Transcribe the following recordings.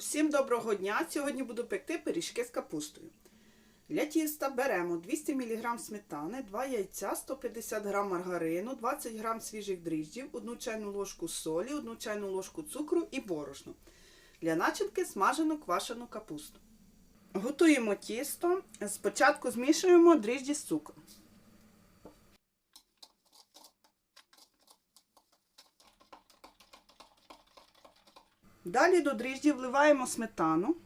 Всім доброго дня! Сьогодні буду пекти пиріжки з капустою. Для тіста беремо 200 мг сметани, 2 яйця, 150 г маргарину, 20 г свіжих дріжджів, 1 чайну ложку солі, 1 чайну ложку цукру і борошно. Для начинки смажену квашену капусту. Готуємо тісто. Спочатку змішуємо дріжджі з цукром. Далі до дріжджів вливаємо сметану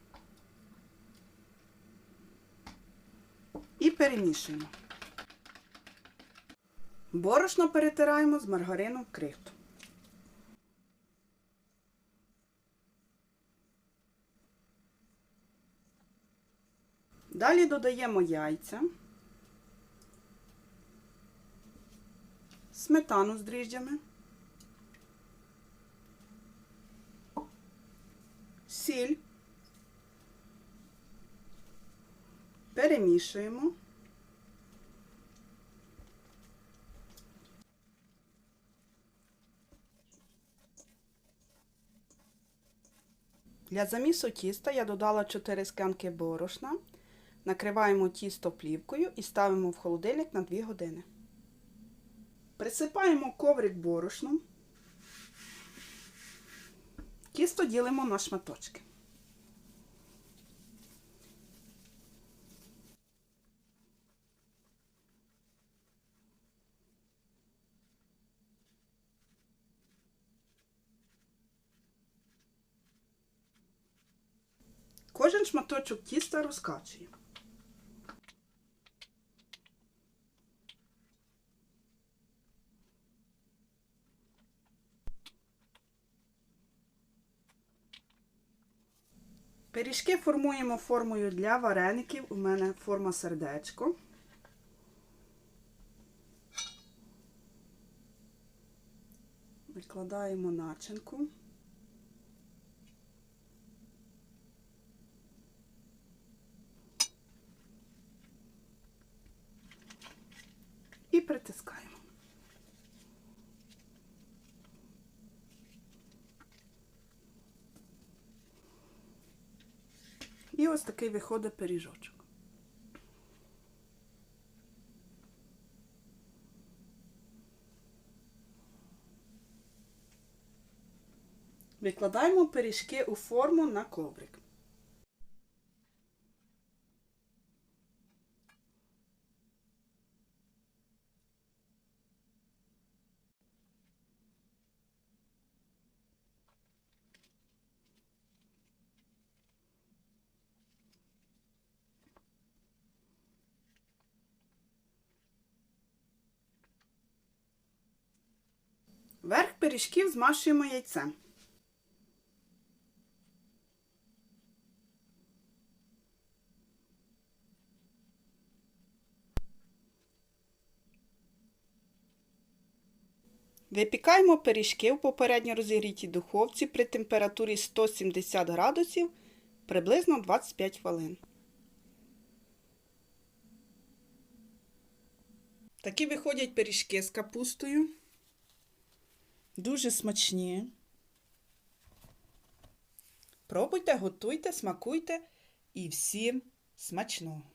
і перемішуємо. Борошно перетираємо з маргарином крихту. Далі додаємо яйця, сметану з дріжджами. Сіль, перемішуємо. Для замісу тіста я додала 4 склянки борошна. Накриваємо тісто плівкою і ставимо в холодильник на 2 години. Присипаємо коврик борошном. Тісто ділимо на шматочки. Кожен шматочок тіста розкачуємо. Пиріжки формуємо формою для вареників. У мене форма сердечко. Викладаємо начинку. І притискаємо. І ось такий виходить пиріжочок. Викладаємо пиріжки у форму на коврик. Верх пиріжків змащуємо яйцем. Випікаємо пиріжки в попередньо розігрітій духовці при температурі 170 градусів приблизно 25 хвилин. Такі виходять пиріжки з капустою. Дуже смачні. Пробуйте, готуйте, смакуйте і всім смачного!